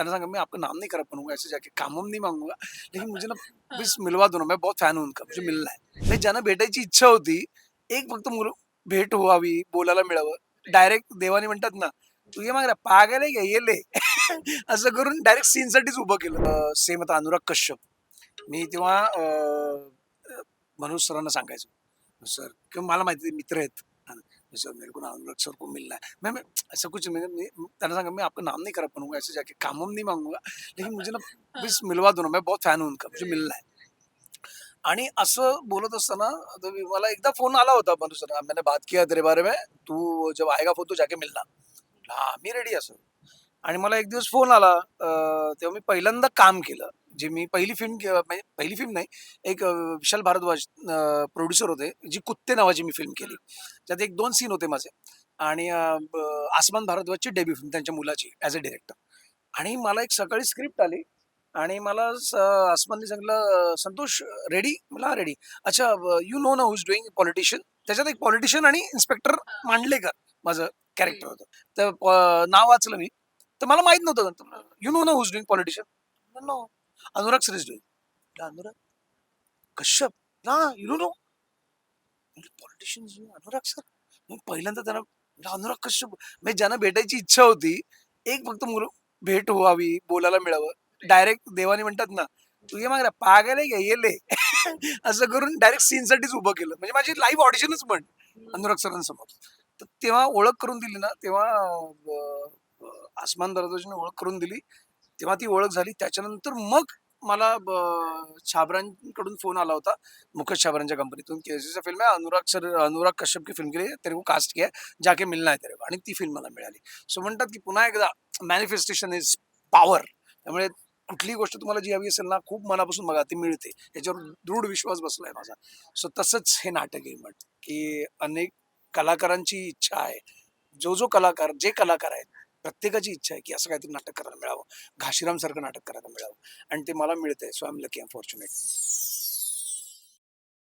त्यांना सांगा मैं आपका नाम नहीं खराब करूंगा ऐसे जाके काम वाम नहीं मांगूंगा. लेकिन मुझे ना प्लीज मिलवा दो ना मैं बहुत फॅन हूं उनका मुझे मिलना है। नाही ज्यांना भेटायची इच्छा होती एक फक्त मुलं भेट व्हावी बोलायला मिळावं डायरेक्ट देवाने म्हणतात ना तू ये मागला का ये ले? असं करून डायरेक्ट सीन साठीच उभं केलं. सेम आता अनुराग कश्यप. मी तेव्हा मनोज सरांना सांगायचो सर किंवा मला माहिती मित्र आहेत. सर मेरे को ना अनुराग सर को मिलना है। मैं मैं ऐसा कुछ मैं, मैं त्यांना सांगा मैं आपका नाम नहीं खराब करूंगा ऐसे जाके काम वाम नहीं मांगूंगा। लेकिन मुझे ना प्लीज मिलवा दो ना मैं बहुत फॅन हूं उनका मुझे मिलना है। आणि असं बोलत असताना मला एकदा फोन आला होता मनोज सर मैंने बात किया तेरे बारे में तू जब आएगा फोन तो जाके मिलना। हा मी रेडी असं आणि मला एक दिवस फोन आला तेव्हा मी पहिल्यांदा काम केलं. जे मी पहिली फिल्म म्हणजे पहिली फिल्म नाही एक विशाल भारद्वाज प्रोड्युसर होते जी कुत्ते नावाची मी फिल्म केली. त्यात एक दोन सीन होते माझे. आणि आसमान भारद्वाजची डेब्यू फिल्म त्यांच्या मुलाची ॲज अ डिरेक्टर आणि मला एक सकाळी स्क्रिप्ट आली आणि मला आसमानने सांगितलं संतोष रेडी मला रेडी अच्छा यू नो ना हुज डुईंग पॉलिटिशियन त्याच्यात एक पॉलिटिशियन आणि इन्स्पेक्टर मांडलेकर माझं कॅरेक्टर होतं. तर नाव वाचलं मी. तर मला माहीत नव्हतं यू नो ना who's doing politician no Anurag sir होईल. अनुराग. कश्यप. ना you know politician Anurag sir मी पहिल्यांदा त्यांना अनुराग कश्यप. म्हणजे ज्यांना भेटायची इच्छा होती एक फक्त मुलं भेट व्हावी बोलायला मिळावं. डायरेक्ट देवाने म्हणतात ना तू ये मागला पागल आहे का? ये ले. असं करून डायरेक्ट सीन साठीच उभं केलं. म्हणजे माझी लाईव्ह ऑडिशनच म्हण अनुराग सरांसमोर. तर तेव्हा ओळख करून दिली ना तेव्हा आसमान दरवाजाने ओळख करून दिली. तेव्हा ती ओळख झाली. त्याच्यानंतर मग मला छाबरांकडून फोन आला होता. मुकेश छाबरांच्या कंपनीतून. की ऐसी फिल्म आहे. अनुराग सर अनुराग कश्यप की फिल्म के लिए तेरे को कास्ट किया जाके मिलना है तेरे को. आणि ती फिल्म मला मिळाली. सो म्हणतात की पुन्हा एकदा मॅनिफेस्टेशन इज पॉवर त्यामुळे कुठलीही गोष्ट तुम्हाला जी हवी असेल ना खूप मनापासून बघा ती मिळते. याच्यावर दृढ विश्वास बसला आहे माझा. सो तसंच हे नाटक आहे मग की अनेक कलाकारांची इच्छा आहे. जो जो कलाकार जे कलाकार आहेत प्रत्येकाची इच्छा आहे की असं काहीतरी नाटक करायला मिळावं. घाशीराम सारखं नाटक करायला मिळावं. आणि ते मला मिळतंय. So I am lucky fortunate